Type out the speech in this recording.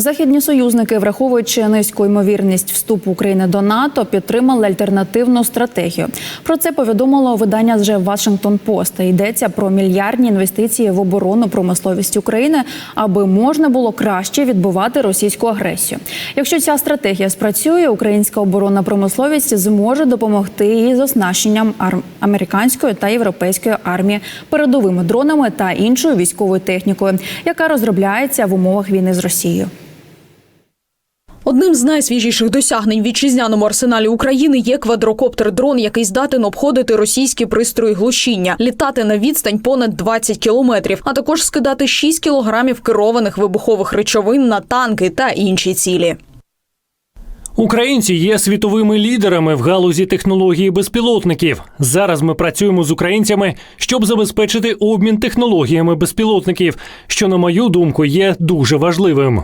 Західні союзники, враховуючи низьку ймовірність вступу України до НАТО, підтримали альтернативну стратегію. Про це повідомило видання вже Вашингтон Пост. Йдеться про мільярдні інвестиції в оборонну промисловість України, аби можна було краще відбувати російську агресію. Якщо ця стратегія спрацює, українська оборонна промисловість зможе допомогти і з оснащенням американської та європейської армії передовими дронами та іншою військовою технікою, яка розробляється в умовах війни з Росією. Одним з найсвіжіших досягнень в вітчизняному арсеналі України є квадрокоптер-дрон, який здатен обходити російські пристрої глушіння, літати на відстань понад 20 кілометрів, а також скидати 6 кілограмів керованих вибухових речовин на танки та інші цілі. Українці є світовими лідерами в галузі технології безпілотників. Зараз ми працюємо з українцями, щоб забезпечити обмін технологіями безпілотників, що, на мою думку, є дуже важливим.